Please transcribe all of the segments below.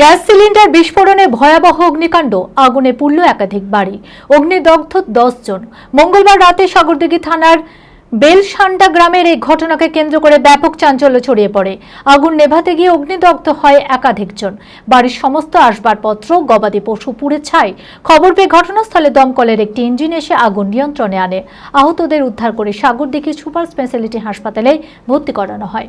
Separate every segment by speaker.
Speaker 1: Gas cylinder বিস্ফোরণে ভয়াবহ অগ্নিকাণ্ড। আগুনে পুড়ল একাধিক বাড়ি। অগ্নিদগ্ধ জন। মঙ্গলবার রাতে সাগরদিঘি থানার বেলসান্ডা গ্রামের এই ঘটনাকে কেন্দ্র করে ব্যাপক চাঞ্চল্য ছড়িয়ে পড়ে। আগুন নেভাতে গিয়ে অগ্নিদগ্ধ হয় একাধিক জন। বাড়ির সমস্ত আসবাবপত্র, গবাদি পশু পুড়ে ছাই। খবর পেয়ে ঘটনাস্থলে দমকলের একটি ইঞ্জিন এসে আগুন নিয়ন্ত্রণে আনে। আহতদের উদ্ধার করে সাগরদিঘি সুপার স্পেশালিটি হাসপাতালে ভর্তি করানো হয়।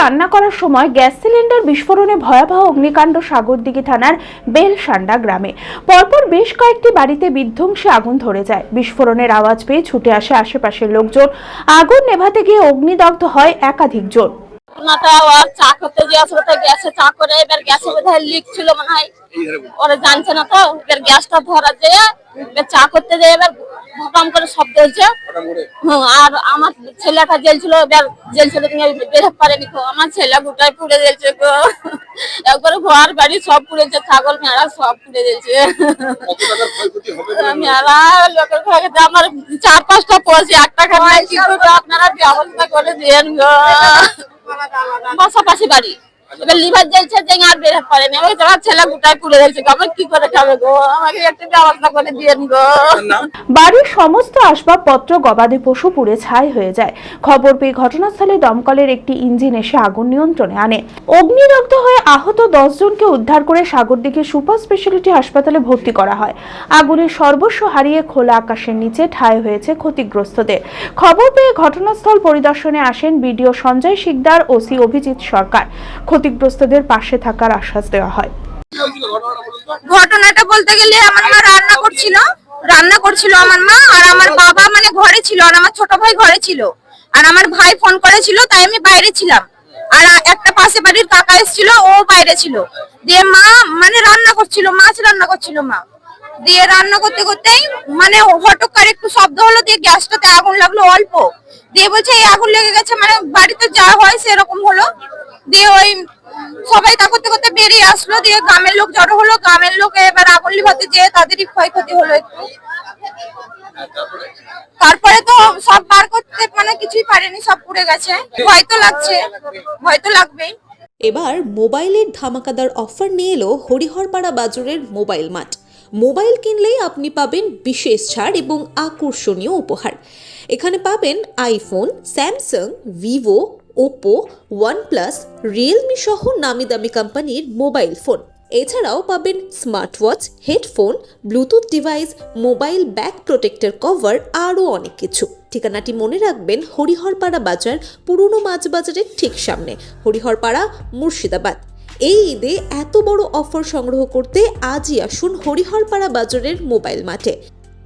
Speaker 2: রান্না করার সময় গ্যাস সিলিন্ডার বিস্ফোরণে ভয়াবহ অগ্নিকাণ্ড সাগরদিঘি থানার বেলসান্ডা গ্রামে। পরপর বেশ কয়েকটি বাড়িতে বিধ্বংসী আগুন ধরে যায়। বিস্ফোরণের আওয়াজ পেয়ে ছুটে আসে আশেপাশের লোকজন। আগুন নেভাতে গিয়ে অগ্নিদগ্ধ হয় একাধিক জন।
Speaker 3: চা করতে গিয়েছিল গ্যাসে চা করে, এবার গ্যাসে বোধহয় লিক ছিল মনে হয়। ওরা জানছে না তো, এবার গ্যাসটা ধরা এবার চা করতে যেয়ে এবার ভটাম করে শব্দ হয়েছে আর আমার ছেলেটা জেলছিল এবার জেল ছেলে নিয়ে বের হতে পারেনি। আমার ছেলে গোটায় পুড়ে দিয়েছে গো। একবারে ঘর বাড়ি সব পুড়েছে ছাগল ভেড়া সব পুড়ে দিয়েছে মেলা লোকের ঘরে আমার চার পাঁচটা পড়ছে একটা খামায় কি করে আপনারা ব্যবস্থা করে দেন গো। পাশাপাশি বাড়ি। এবার লিভার জ্বলছে যে আর বের পারেনি ওই তোমার ছেলে গোটায় পুড়ে দিয়েছে গো। কি করে খাবে গো? আমাকে একটু ব্যবস্থা করে দিয়েন গো।
Speaker 2: বাড়ির সমস্ত আসবাবপত্র গবাদি পশু পুড়ে ছাই হয়ে যায়। খবর পেয়ে ঘটনাস্থলে দমকলের একটি ইঞ্জিন এসে আগুন নিয়ন্ত্রণে আনে। অগ্নিদগ্ধ হয়ে আহত দশ জনকে উদ্ধার করে সাগরদিঘি সুপার স্পেশালিটি হাসপাতালে ভর্তি করা হয়। আগুনের সর্বস্ব হারিয়ে খোলা আকাশের নিচে ঠাঁই হয়েছে ক্ষতিগ্রস্তদের। খবর পেয়ে ঘটনাস্থল পরিদর্শনে আসেন BDO Sanjay Sikdar O C Abhijit Sarkar. ক্ষতিগ্রস্তদের পাশে থাকার আশ্বাস দেওয়া হয়।
Speaker 4: ঘটনাটা বলতে গেলে আমার মা রান্না করছিল রান্না করছিল আমার মা, আর আমার বাবা মানে ঘরে ছিল, আর আমার ছোট ভাই ঘরে ছিল। আর আমার ভাই ফোন করেছিল, তাই আমি বাইরে ছিলাম। আর একটা পাশে বাড়ির কাকা এসেছিল, ও বাইরে ছিল। দিয়ে মা মানে রান্না করছিল, মাছ রান্না করছিল মা। দিয়ে রান্না করতে করতেই মানে হঠাৎ করে একটু শব্দ হলো, দিয়ে গ্যাসটাতে আগুন লাগল অল্প। দিয়ে বলছে, এই আগুন লেগে গেছে মানে বাড়িতে যা হয় সেরকম হলো। দিয়ে ওই সবাই তা করতে করতে বেরিয়ে আসলো, দিয়ে গ্রামের লোক জড়ো হলো। গ্রামের লোক এবার আগুন লিভাতে যেয়ে তাদেরই ক্ষয়ক্ষতি হলো একটু। তারপরে তো সব বার করতে মানে কিছুই পারেনি, সব পুড়ে গেছে। ভয় তো লাগছে, ভয় তো লাগবেই।
Speaker 5: এবার মোবাইলের ধামাকাদার অফার নিয়ে এলো হরিহরপাড়া বাজারের মোবাইল মার্ট। মোবাইল কিনলেই আপনি পাবেন বিশেষ ছাড় এবং আকর্ষণীয় উপহার। এখানে পাবেন iPhone, Samsung, Vivo, Oppo, OnePlus, Realme সহ নামি দামি কোম্পানির মোবাইল ফোন। এছাড়াও পাবেন smart watch headphone, bluetooth device, mobile back protector cover, আরও অনেক কিছু। ঠিকানাটি মনে রাখবেন হরিহরপাড়া বাজার, পুরনো মাছ বাজারের ঠিক সামনে। হরিহরপাড়া, মুর্শিদাবাদ। এই ঈদে এত বড় অফার সংগ্রহ করতে আজই আসুন হরিহরপাড়া বাজারের মোবাইল মাঠে।